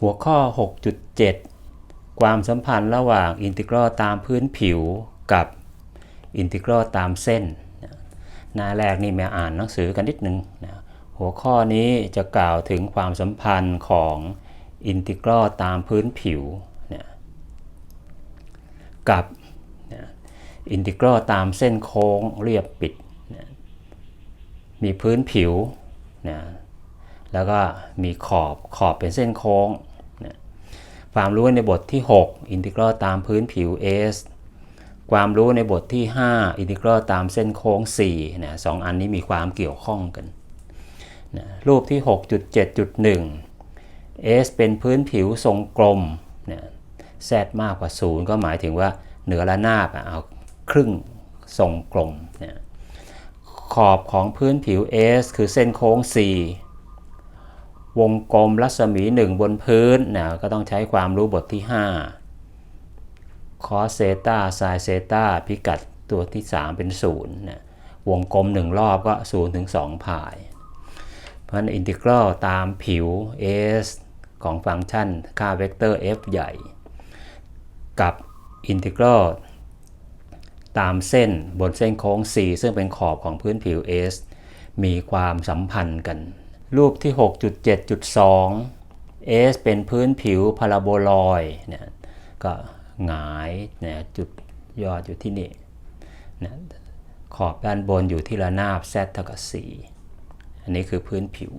หัวข้อ 6.7 ความสัมพันธ์ระหว่างอินทิกรัลตามพื้นผิวกับอินทิกรัลตามเส้นนะหน้าแรกนี่มาอ่านหนังสือกันนิดนึงนะหัวข้อนี้จะกล่าวถึงความสัมพันธ์ของอินทิกรัลตามพื้นผิวนะกับนะอินทิกรัลตามเส้นโค้งเรียบปิดนะมีพื้นผิวนะ แล้วก็มีขอบขอบเป็นเส้นโค้งนะความรู้ในบทที่ 6 อินทิกรัลตามพื้นผิว S ความรู้ในบทที่ 5 อินทิกรัลตามเส้นโค้ง4นะสองอันนี้มีความเกี่ยวข้องกันนะรูปที่ 6.7.1 S เป็นพื้นผิวทรงกลมนะแซดมากกว่า 0 ก็หมายถึงว่าเหนือระนาบเอาครึ่งทรงกลมนะขอบของพื้นผิว S คือเส้นโค้ง 4 วงกลมรัศมี 1 บนพื้นนะก็ต้องใช้ความรู้บทที่ 5 คอสเซตาไซเซตาพิกัดตัวที่ 3 เป็น0นะวงกลม 1 รอบก็ 0 ถึง 2 พาย เพราะฉะนั้นอินทิกรัลตามผิว s ของฟังก์ชันค่าเวกเตอร์ f ใหญ่ กับอินทิกรัลตามเส้นบนเส้นโค้ง c ซึ่งเป็นขอบของพื้นผิว s มีความสัมพันธ์กัน รูปที่ 6.7.2 s เป็นพื้นผิวพาราโบลอย์เนี่ยก็หงายเนี่ยจุดยอดอยู่ที่นี่นะขอบด้านบนอยู่ที่ระนาบ z เท่ากับ 4 อันนี้คือพื้นผิว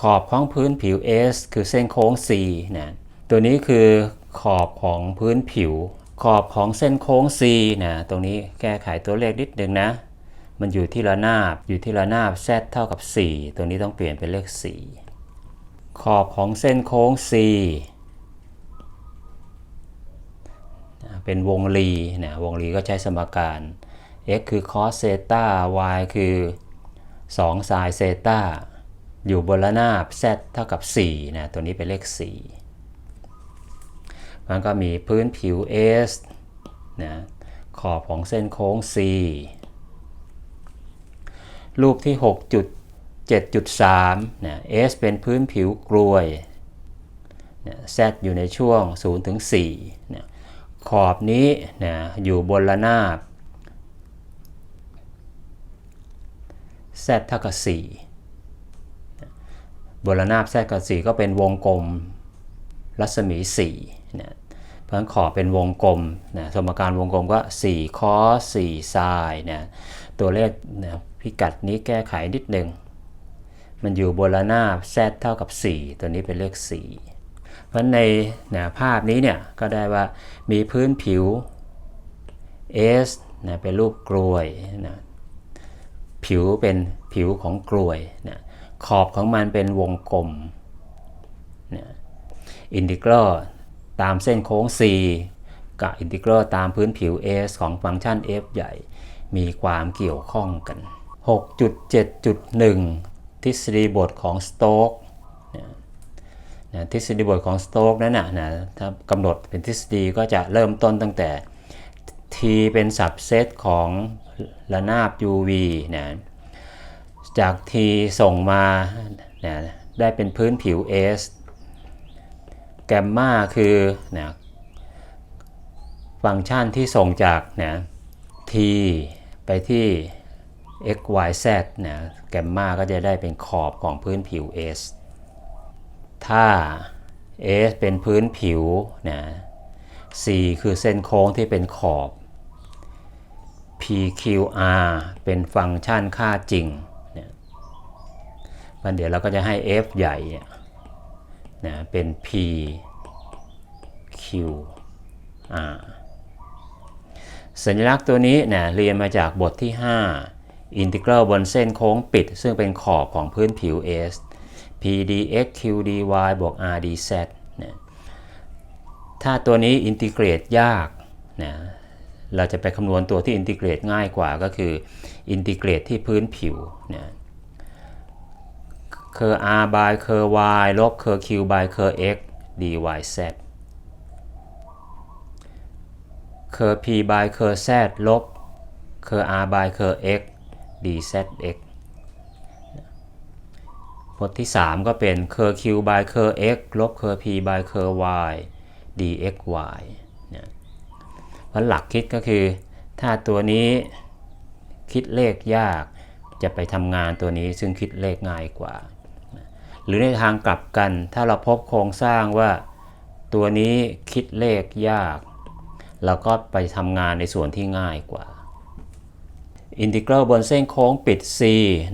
ขอบของพื้นผิว S คือเส้นโค้ง C นะตัวนี้คือขอบของพื้นผิว ขอบของเส้นโค้ง C นะตรงนี้แก้ไขตัวเลขนิดนึงนะ มันอยู่ที่ระนาบอยู่ที่ระนาบ z เท่ากับ 4 ตัวนี้ต้องเปลี่ยนเป็นเลข 4 ขอบของเส้นโค้ง C เป็นวงรีนะวงรีก็ใช้สมการ x คือ cos เซต้า y คือ2 sin เซต้าอยู่บนระนาบ z เท่ากับ4นะตัวนี้เป็นเลข 4 มันก็มีพื้นผิว s นะขอบของเส้นโค้ง c รูปที่ 6.7.3นะ s เป็นพื้นผิวกลวยนะ z อยู่ในช่วง 0 ถึง4นะขอบนี้นะอยู่บนระนาบ z เท่ากับ4บนระนาบ z กับ4ก็เป็นวงกลมรัศมี4นะ เพราะฉะนั้นขอบเป็นวงกลมนะสมการวงกลมก็4 cos 4 sin นะตัวเลขนะพิกัดนี้แก้ไขนิดหนึ่งมันอยู่บนระนาบ z เท่ากับ 4 ตัวนี้เป็นเลข 4 เพราะในนะภาพนี้เนี่ยก็ได้ว่ามีพื้นผิว S นะเป็นรูปกลวยนะผิวเป็นผิวของกลวยนะขอบของมันเป็นวงกลมนะอินทิกรัล ตามเส้นโค้ง C กับอินทิเกรลตามพื้นผิว S ของฟังก์ชัน f ใหญ่ มีความเกี่ยวข้องกัน 6.7.1 ทฤษฎีบทของสโต๊กนะทฤษฎีบทของสโต๊กนั้นนะนะถ้ากำหนดเป็นทฤษฎีก็จะเริ่มต้นตั้งแต่ t เป็นสับเซตของระนาบ uv นะจาก t ส่งมานะได้เป็นพื้นผิว s แกมมาคือนะฟังก์ชันที่ส่งจากนะ t ไปที่ x y z นะแกมมาก็จะได้เป็นขอบของพื้นผิว s ถ้า s เป็นพื้นผิวนะ c คือเส้นโค้งที่เป็นขอบ pqr เป็นฟังก์ชันค่าจริงเนี่ยมันเดี๋ยวเราก็จะให้ f ใหญ่นะเป็น p q r สัญลักษณ์ตัวนี้นะเรียนมาจากบทที่ 5 อินทิกรัลบนเส้นโค้งปิด ซึ่งเป็นขอบของพื้นผิว S p dx q dy บวก r dz นะถ้าตัวนี้อินทิเกรตยากนะเราจะไปคำนวณตัวที่อินทิเกรตง่ายกว่าก็คืออินทิเกรตที่พื้นผิวนะ เคอ r by เคอ y ลบเคอ q by เคอ x dyz เคอ p by เคอ z ลบเคอ r by เคอ x dzx พจน์ที่ 3 ก็เป็น cur q by cur x ลบ cur p by cur y dxy เนี่ยเพราะหลักคิดก็คือ ถ้าตัวนี้คิดเลขยากจะไปทำงานตัวนี้ซึ่งคิดเลขง่ายกว่า หรือในทางกลับกัน ถ้าเราพบโครงสร้างว่าตัวนี้คิดเลขยาก เราก็ไปทำงานในส่วนที่ง่ายกว่า อินทิกรัลบนเส้นโค้งปิด c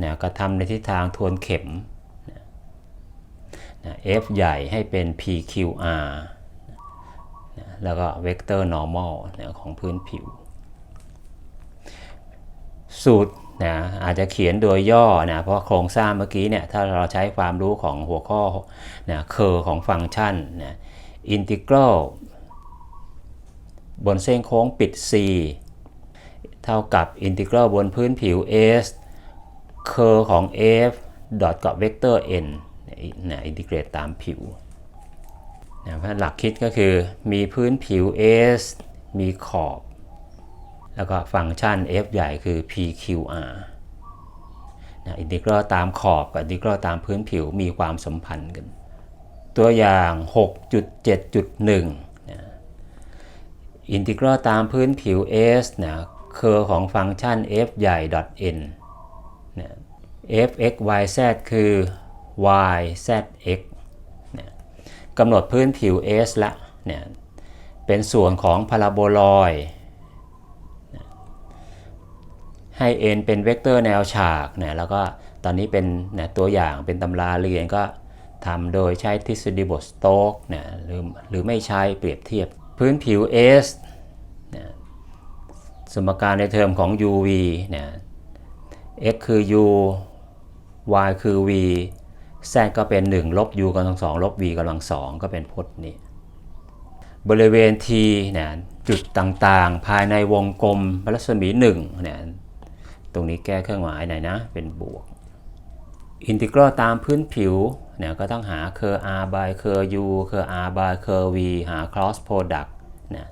นะก็ทำในทิศทางทวนเข็มนะ f ใหญ่ให้เป็น pqr นะแล้วก็เวกเตอร์ normal นะของพื้นผิว สูตร นะอาจจะเขียนโดยย่อนะเพราะโครงสร้างเมื่อกี้เนี่ยถ้าเราใช้ความรู้ของหัวข้อนะเคอของฟังก์ชันนะอินทิกรัลบนเส้นโค้งปิด c เท่ากับอินทิกรัลบนพื้นผิว s เคอของ f ดอทกับเวกเตอร์ n นะอินทิเกรตตามผิวนะเพราะหลักคิดก็คือมีพื้นผิว s มีขอบ แล้วก็ฟังก์ชัน f ใหญ่คือ pqr นะอินทิกรัลตามขอบกับอินทิกรัลตามพื้นผิวมีความสัมพันธ์กัน ตัวอย่าง 6.7.1 นะอินทิกรัลตามพื้นผิว s นะเคอร์ของฟังก์ชัน f ใหญ่ n นะ f x y z คือ y z x นะกำหนดพื้นผิว s ละเนี่ยเป็นส่วนของพาราโบลอยด์ ให้ n เป็นเวกเตอร์แนวฉากนะแล้วก็ตอนนี้เป็นนะตัวอย่างเป็นตำราเรียนก็ทำโดยใช้ทฤษฎีบทสโต๊กนะหรือหรือไม่ใช้เปรียบเทียบ พื้นผิว s นะสมการในเทอมของ uv นะ x คือ u y คือ v z ก็เป็น 1 ลบ u กำลังสองลบ v กำลังสองก็เป็นพจน์นี้ บริเวณ t นี่ยจุดต่างๆ ภายในวงกลมรัศมี1นี่ย ตรงนี้แก้เครื่องหมายหน่อยนะ เป็นบวก อินทิกรัลตามพื้นผิวเนี่ยก็ต้องหาเคอร์ r by เคอร์ u เคอร์ r by เคอร์ v หา cross product นะ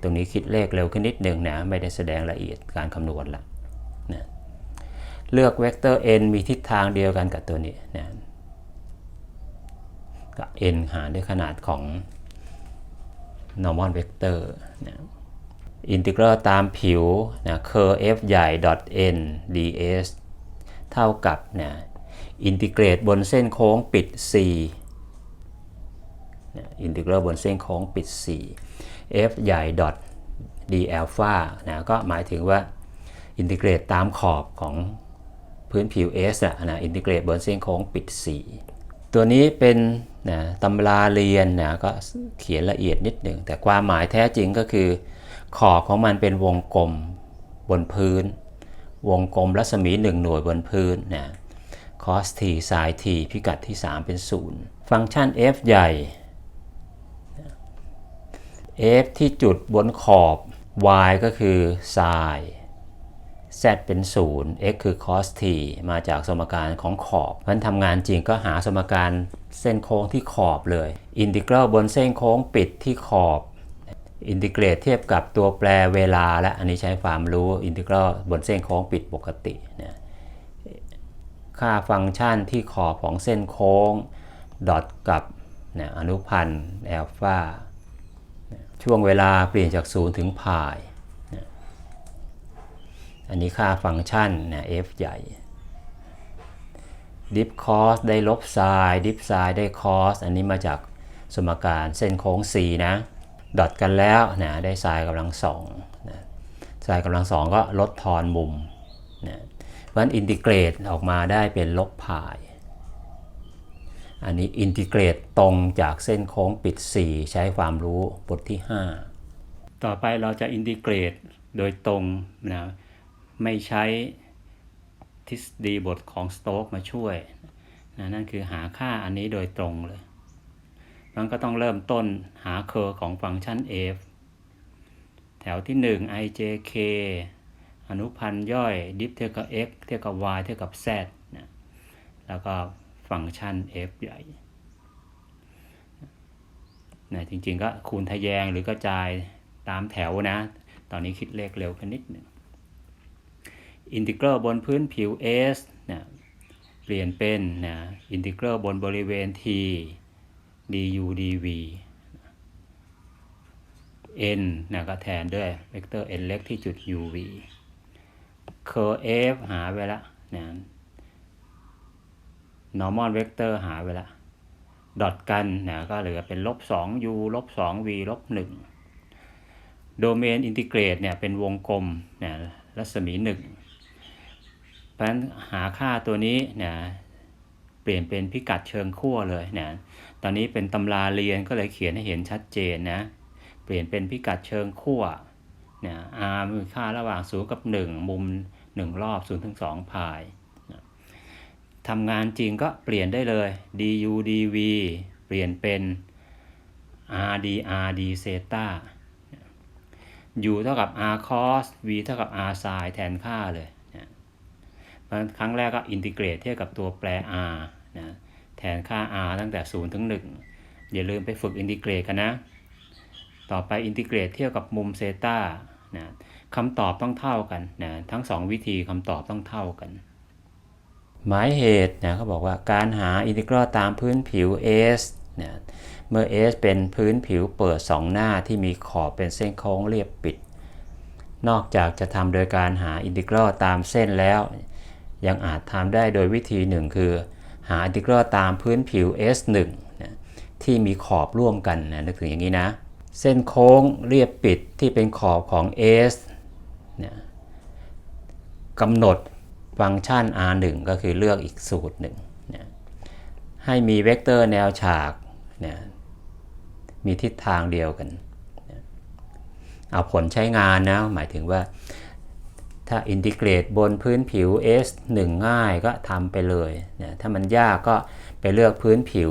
ตรงนี้คิดเลขเร็วขึ้นนิดหนึ่งนะไม่ได้แสดงละเอียดการคำนวณละนะเลือกเวกเตอร์ n มีทิศทางเดียวกันกับตัวนี้นะก็ n หารด้วยขนาดของ normal vector นะ อินทิกรัลตามผิวนะเคอร์ f ใหญ่ dot n ds เท่ากับนะอินทิเกรตบนเส้นโค้งปิด c อินทิกรัลบนเส้นโค้งปิด c f ใหญ่ d อัลฟานะก็หมายถึงว่าอินทิเกรตตามขอบของพื้นผิว S อะนะอินทิเกรตบนเส้นโค้งปิด4ตัวนี้เป็นนะตำราเรียนนะก็เขียนละเอียดนิดหนึ่งแต่ความหมายแท้จริงก็คือ ขอบของมันเป็นวงกลมบนพื้น วงกลมรัศมี 1 หน่วยบนพื้นนะ cos t sin t พิกัดที่ 3 เป็น 0 ฟังก์ชัน f ใหญ่ f ที่จุดบนขอบ y ก็คือ sin z เป็น 0 x คือ cos t มาจากสมการของขอบเพราะทำงานจริงก็หาสมการเส้นโค้งที่ขอบเลย อินทิกรัลบนเส้นโค้งปิดที่ขอบ อินทิเกรตเทียบกับตัวแปรเวลาและอันนี้ใช้ความรู้อินทิกรัลบนเส้นโค้งปิดปกตินะค่าฟังก์ชันที่ขอบของเส้นโค้งดอทกับนะอนุพันธ์แอลฟาช่วงเวลาเปลี่ยนจาก 0 ถึงพายนะอันนี้ค่าฟังก์ชันนะ f ใหญ่ดิฟคอสได้ลบไซน์ดิฟไซน์ได้คอสอันนี้มาจากสมการเส้นโค้ง c นะ ดอทกันแล้วนะได้ไซน์กำลังสองนะไซน์กำลังสองก็ลดทอนมุมนะเพราะฉะนั้นอินทิเกรตออกมาได้เป็นลบพาย อันนี้อินทิเกรตตรงจากเส้นโค้งปิด 4 ใช้ความรู้บทที่ 5 ต่อไปเราจะอินทิเกรตโดยตรงนะไม่ใช้ทฤษฎีบทของสโต๊กมาช่วยนะนั่นคือหาค่าอันนี้โดยตรงเลย มันก็ต้องเริ่มต้นหาเคอร์ของฟังก์ชัน f แถวที่ 1 ijk อนุพันธ์ย่อยดิฟเท่ากับ x เท่ากับ y เท่ากับ z นะแล้วก็ฟังก์ชัน f ใหญ่นะจริงๆก็คูณทะแยงหรือกระจายตามแถวนะ ตอนนี้คิดเลขเร็วขึ้นนิดหนึ่งอินทิกรัลบนพื้นผิว S นะเปลี่ยนเป็นนะอินทิกรัลบนบริเวณ t du dv n นะก็แทนด้วยเวกเตอร์ n เล็กที่จุด uv curve f หาไว้ละนะ normal vector หาไว้ละดอทกันนะก็เหลือเป็นลบ 2u ลบ 2v ลบ1โดเมนอินทิเกรตเนี่ยเป็นวงกลมนะรัศมี 1 เพราะฉะนั้นหาค่าตัวนี้นะเปลี่ยนเป็นพิกัดเชิงขั้วเลยนะ ตอนนี้เป็นตำราเรียนก็เลยเขียนให้เห็นชัดเจนนะ เปลี่ยนเป็นพิกัดเชิงขั้วนะ r มีค่าระหว่าง 0 กับ 1 มุม 1 รอบ 0 ถึง 2 พายนะทำงานจริงก็เปลี่ยนได้เลย du dv เปลี่ยนเป็น r dr d เซตา u เท่ากับ r cos v เท่ากับ r sin แทนค่าเลยนะครั้งแรกก็อินทิเกรตเทียบกับตัวแปร r นะแทนค่า r ตั้งแต่ 0 ถึง 1 อย่าลืมไปฝึกอินทิเกรตกันนะ ต่อไปอินทิเกรตเทียบกับมุมเซตานะคำตอบต้องเท่ากันนะทั้ง 2 วิธีคำตอบต้องเท่ากัน หมายเหตุนะเขาบอกว่าการหาอินทิกรัลตามพื้นผิว S นะเมื่อ S เป็นพื้นผิวเปิด 2 หน้าที่มีขอบเป็นเส้นโค้งเรียบปิด นอกจากจะทำโดยการหาอินทิกรัลตามเส้นแล้ว ยังอาจทำได้โดยวิธีหนึ่งคือ หาอินทิกรัลตามพื้นผิว S1 นะที่มีขอบร่วมกันนะนึกถึงอย่างนี้นะ เส้นโค้งเรียบปิดที่เป็นขอบของ S นะกำหนดฟังก์ชัน R1 ก็คือเลือกอีกสูตรหนึ่งนะให้มีเวกเตอร์แนวฉากนะมีทิศทางเดียวกันนะเอาผลใช้งานนะ หมายถึงว่า ถ้าอินทิเกรตบนพื้นผิว S1 ง่ายก็ทำไปเลยนะถ้ามันยากก็ไปเลือกพื้นผิว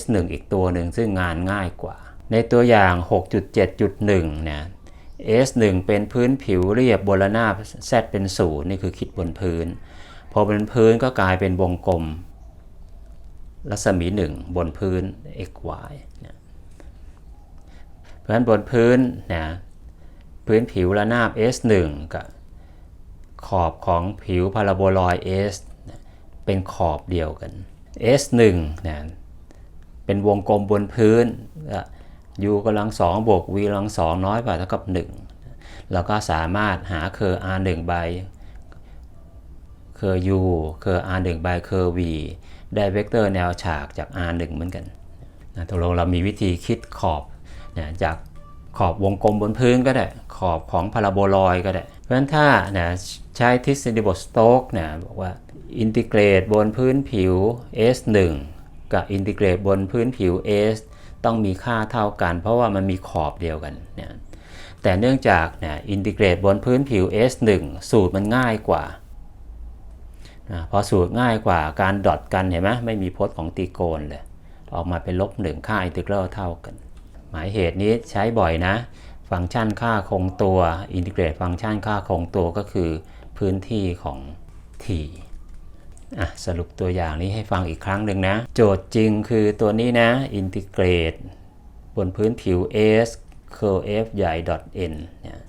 S1 อีกตัวหนึ่งซึ่งงานง่ายกว่า ในตัวอย่าง 6.7.1นะ S1 เป็นพื้นผิวเรียบบนระนาบ Z เป็นศูนย์นี่คือคิดบนพื้น พอบนพื้นก็กลายเป็นวงกลม รัศมี 1 บนพื้น x y นะเพราะฉะนั้นบนพื้นนะพื้นผิวระนาบ S1 กับ ขอบของผิวพาราโบลอยด์ S เป็นขอบเดียวกัน S1 นะเป็นวงกลมบนพื้น u กำลังสองบวก v กำลังสองน้อยกว่าเท่ากับ 1 เราก็สามารถหาเคอร์ r1 ใบเคอร์ u เคอร์ r1 ใบเคอร์ v ได้เวกเตอร์แนวฉากจาก r1 เหมือนกันนะตกลงเรามีวิธีคิดขอบนะจากขอบวงกลมบนพื้นก็ได้ ขอบของพาราโบลอยก็ได้ เพราะฉะนั้นถ้านะ ใช้ทฤษฎีบทสโต๊กเนะบอกว่าอินทิเกรตบนพื้นผิว S1 กับอินทิเกรตบนพื้นผิว S ต้องมีค่าเท่ากัน เพราะว่ามันมีขอบเดียวกันเนะแต่เนื่องจากเนะอินทิเกรตบนพื้นผิว S1 สูตรมันง่ายกว่านะพอสูตรง่ายกว่าการดอทกันเห็นไหมไม่มีพจน์ของตรีโกณเลย ออกมาเป็นลบหนึ่งค่าอินทิเกรลเท่ากัน หมายเหตุนี้ใช้บ่อยนะ ฟังก์ชันค่าคงตัวอินทิเกรตฟังก์ชันค่าคงตัวก็คือ พื้นที่ของ t อะสรุปตัวอย่างนี้ให้ฟังอีกครั้งหนึ่งนะ โจทย์จริงคือตัวนี้นะ อินทิเกรต บนพื้นผิว S curl f ใหญ่ n เนี่ย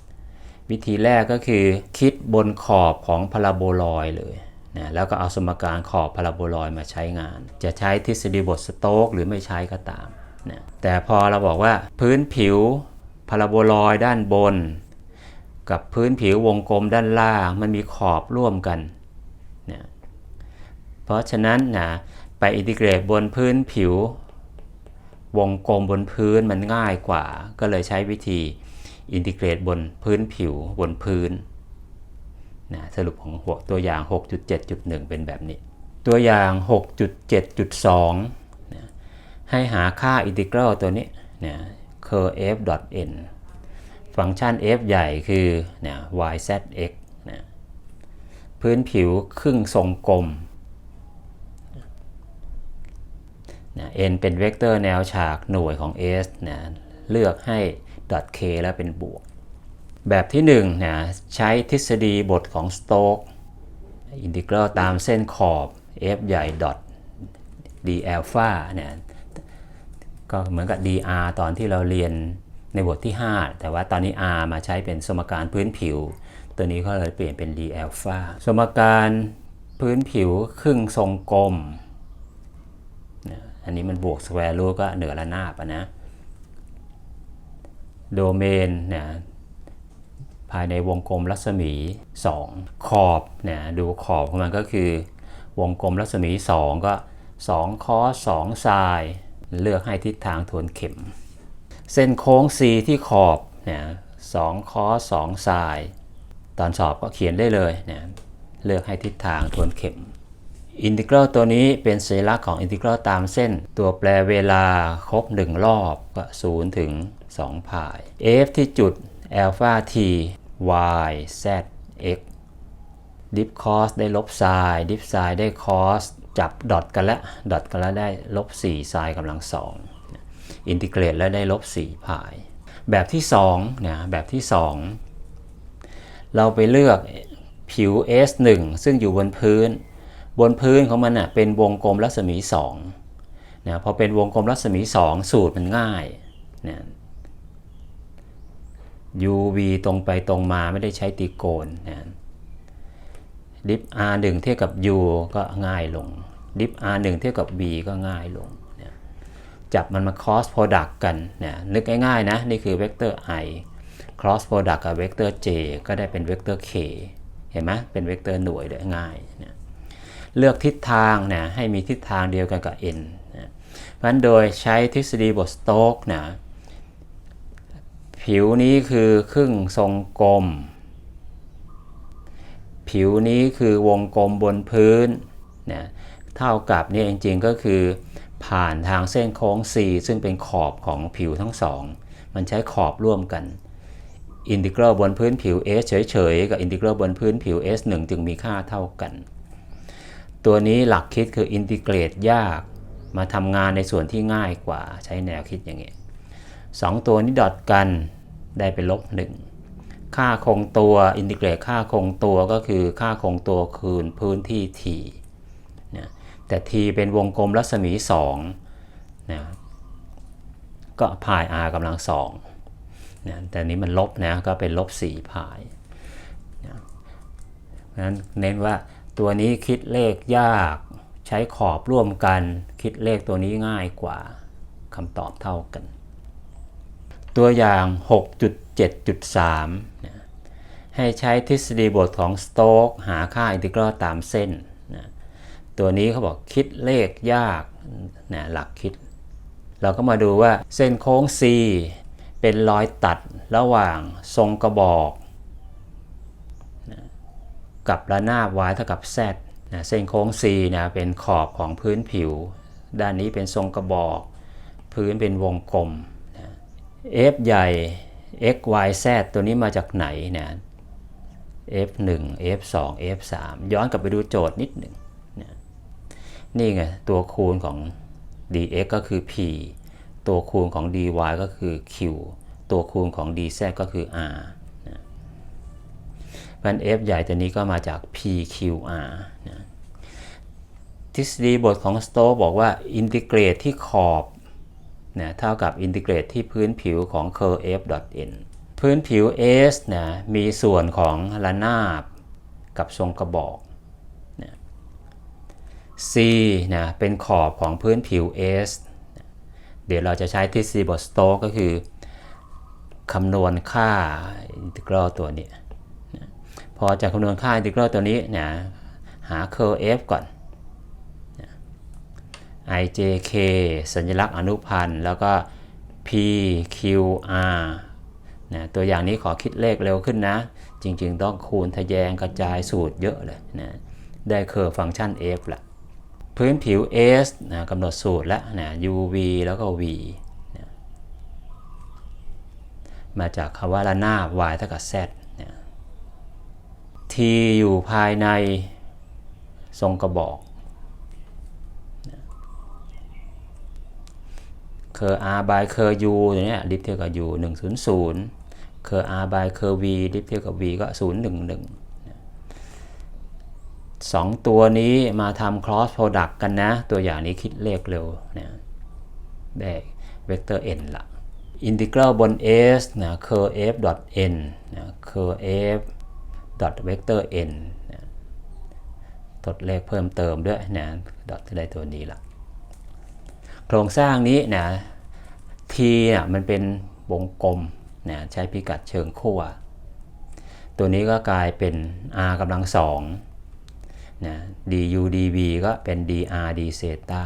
วิธีแรกก็คือคิดบนขอบของพาราโบลอยเลยนะแล้วก็เอาสมการขอบพาราโบลอยมาใช้งาน จะใช้ทฤษฎีบทสโต๊กหรือไม่ใช้ก็ตามนะแต่พอเราบอกว่าพื้นผิวพาราโบลอยด้านบน กับพื้นผิววงกลมด้านล่าง มันมีขอบร่วมกันนะเพราะฉะนั้นนะไปอินทิเกรตบนพื้นผิว วงกลมบนพื้นมันง่ายกว่า ก็เลยใช้วิธีอินทิเกรตบนพื้นผิวบนพื้นนะสรุปของหัวตัวอย่าง 6.7.1 เป็นแบบนี้ ตัวอย่าง 6.7.2นะให้หาค่าอินทิกรัลตัวนี้นะ curve f n ฟังก์ชัน f ใหญ่คือนะ yzx นะพื้นผิวครึ่งทรงกลมนะ n เป็นเวกเตอร์แนวฉากหน่วยของ s นะเลือกให้ .k แล้วเป็นบวก แบบที่1นะใช้ทฤษฎีบทของสโต๊กอินทิกรัลตามเส้นขอบ f ใหญ่ d อัลฟาเนี่ยก็เหมือนกับ dr ตอนที่เราเรียน ในบทที่ 5 แต่ว่าตอนนี้ r มาใช้เป็นสมการพื้นผิว ตัวนี้ก็เลยเปลี่ยนเป็น d อัลฟาสมการพื้นผิวครึ่งทรงกลม อันนี้มันบวกสแควร์รูทก็เหนือระนาบนะ โดเมนเนี่ยภายในวงกลมรัศมี 2 ขอบเนี่ยดูขอบของมันก็คือ วงกลมรัศมี 2 ก็ 2 คอส2ไซน์เลือกให้ทิศทางทวนเข็ม เส้นโค้ง C ที่ขอบเนี่ยสองคอส2ไซน์ตอนสอบก็เขียนได้เลยเนี่ยเลือกให้ทิศทางทวนเข็ม อินทิกรัลตัวนี้เป็นสัญลักษณ์ของอินทิกรัลตามเส้น ตัวแปรเวลาครบ 1 รอบก็0ถึง2พาย f ที่จุด alpha t y z x ดิฟคอสได้ลบไซน์ดิฟไซน์ได้คอสจับดอทกันล้วดอทกันล้วได้ลบ4ไซน์กำลัง2 อินทิเกรตแล้วได้ลบ4พาย แบบที่2เนี่ยแบบที่ 2 เราไปเลือกผิว S1 ซึ่งอยู่บนพื้น บนพื้นของมันน่ะเป็นวงกลมรัศมี2นะพอเป็นวงกลมรัศมี 2 สูตรมันง่ายนะ UV ตรงไปตรงมาไม่ได้ใช้ตีโกนนะดิฟ R1 เทียบกับ U ก็ง่ายลง ดิฟ R1 เทียบกับ V ก็ง่ายลง จับมันมา cross product กันนะนึกง่ายๆนะ นี่คือเวกเตอร์ i cross product กับเวกเตอร์ j ก็ได้เป็นเวกเตอร์ k เห็นไหมเป็นเวกเตอร์หน่วยเลยง่ายนะเลือกทิศทางนะให้มีทิศทางเดียวกันกับ n นะเพราะฉะนั้นโดยใช้ทฤษฎีบทสโต๊กนะผิวนี้คือครึ่งทรงกลม ผิวนี้คือวงกลมบนพื้นนะเท่ากับนี่จริงๆก็คือ ผ่านทางเส้นโค้ง C ซึ่งเป็นขอบของผิวทั้งสอง มันใช้ขอบร่วมกัน อินทิกรัลบนพื้นผิว S เฉยๆ กับอินทิกรัลบนพื้นผิว S 1 จึงมีค่าเท่ากัน ตัวนี้หลักคิดคืออินทิเกรตยาก มาทำงานในส่วนที่ง่ายกว่าใช้แนวคิดอย่างนี้สองตัวนี้ดอทกันได้เป็นลบหนึ่งค่าคงตัวอินทิเกรตค่าคงตัวก็คือค่าคงตัวคืนพื้นที่ t แต่ t เป็นวงกลมรัศมี2นะก็พาย r กำลังสองนะแต่นี้มันลบนะก็เป็นลบ4พายนะเพราะฉะนั้นเน้นว่าตัวนี้คิดเลขยากใช้ขอบร่วมกันคิดเลขตัวนี้ง่ายกว่าคำตอบเท่ากัน ตัวอย่าง 6.7.3นะให้ใช้ทฤษฎีบทของสโต๊กหาค่าอินทิกรัลตามเส้น ตัวนี้เขาบอกคิดเลขยากนะหลักคิด เราก็มาดูว่าเส้นโค้ง C เป็นรอยตัดระหว่างทรงกระบอกนะกับระนาบ y เท่ากับ z นะเส้นโค้ง C นะเป็นขอบของพื้นผิว ด้านนี้เป็นทรงกระบอก พื้นเป็นวงกลม f ใหญ่ x y z ตัวนี้มาจากไหนนะ f 1 f 2 f 3ย้อนกลับไปดูโจทย์นิดหนึ่ง นี่ไง ตัวคูณของ dx ก็คือ p ตัวคูณของ dy ก็คือ q ตัวคูณของ dz ก็คือ r นะเพราะฉะนั้น f ใหญ่ตัวนี้ก็มาจาก pqr นะทฤษฎีบทของสโตบอกว่า อินทิเกรตที่ขอบนะเท่ากับอินทิเกรตที่พื้นผิวของ curve f n พื้นผิว S นะมีส่วนของระนาบกับทรงกระบอก C นะเป็นขอบของพื้นผิว S เดี๋ยวเราจะใช้ทฤษฎีบทสโตกก็คือคำนวณค่าอินทิกรัลตัวนี้ พอจะคำนวณค่าอินทิกรัลตัวนี้นะหา curve f ก่อน ijk สัญลักษณ์อนุพันธ์ แล้วก็ pqr นะตัวอย่างนี้ขอคิดเลขเร็วขึ้นนะ จริงๆ ต้องคูณทะแยงกระจายสูตรเยอะเลยนะได้เคอร์ฟังก์ชัน f ละ พื้นผิว s นะกำหนดสูตรแล้วนะ uv แล้วก็ v นะมาจากคำว่าระนาบ y เท่ากับ z นะ t อยู่ภายในทรงกระบอกเคอร์ r by เคอร์ u อย่างเนี้ยดิฟเทียบกับ u 100เคอร์ r by เคอร์ v ดิฟเทียบกับ v ก็ 011 สองตัวนี้มาทำ cross product กันนะ ตัวอย่างนี้คิดเลขเร็วนะได้เวกเตอร์ n ละอินทิกรัลบน s นะ curve f dot n นะ curve f dot vector n นะทดเลขเพิ่มเติมด้วยนะดอทได้ตัวนี้ละโครงสร้างนี้นะ t น่ะมันเป็นวงกลมนะใช้พิกัดเชิงขั้วตัวนี้ก็กลายเป็น r กำลังสอง นะ du dv ก็เป็น dr d เซตา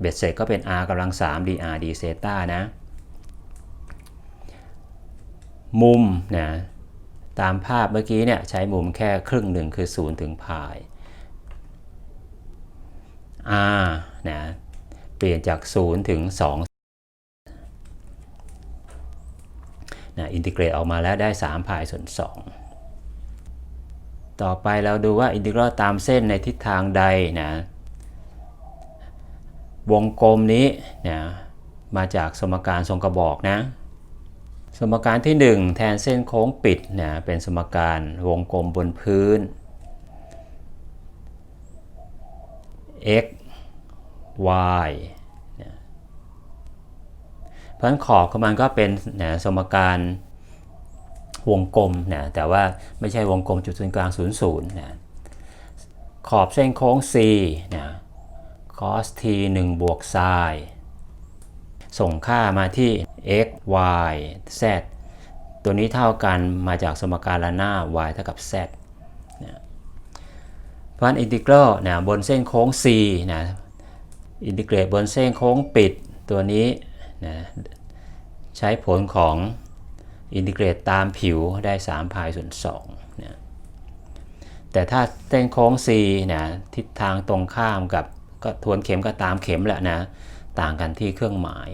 เบ็ดเสร็จก็เป็น r กำลัง 3 dr d เซตานะ มุมนะตามภาพเมื่อกี้เนี่ยใช้มุมแค่ครึ่งหนึ่งคือ 0 ถึงพาย r นะเปลี่ยนจาก 0 ถึง2นะอินทิเกรตออกมาแล้วได้3พายส่วน2 ต่อไปเราดูว่าอินทิกรัลตามเส้นในทิศทางใดนะวงกลมนี้นะมาจากสมการทรงกระบอกนะ สมการที่ 1 แทนเส้นโค้งปิดนะเป็นสมการวงกลมบนพื้น x y นะเพราะฉะนั้นขอบของมันก็เป็นนะสมการ วงกลมนะแต่ว่าไม่ใช่วงกลมจุดศูนย์กลาง 0 0นะขอบเส้นโค้ง c นะ cos t 1บวก sin ส่งค่ามาที่ x y z ตัวนี้เท่ากันมาจากสมการละหน้า y เท่ากับ z นะเพราะฉะนั้นอินทิกรัลนะบนเส้นโค้ง c นะอินทิเกรตบนเส้นโค้งปิดตัวนี้นะใช้ผลของ อินทิเกรตตามผิวได้3พายส่วน2นะแต่ถ้าเส้นโค้ง c นะทิศทางตรงข้ามกับก็ทวนเข็มก็ตามเข็มแหละนะ ต่างกันที่เครื่องหมาย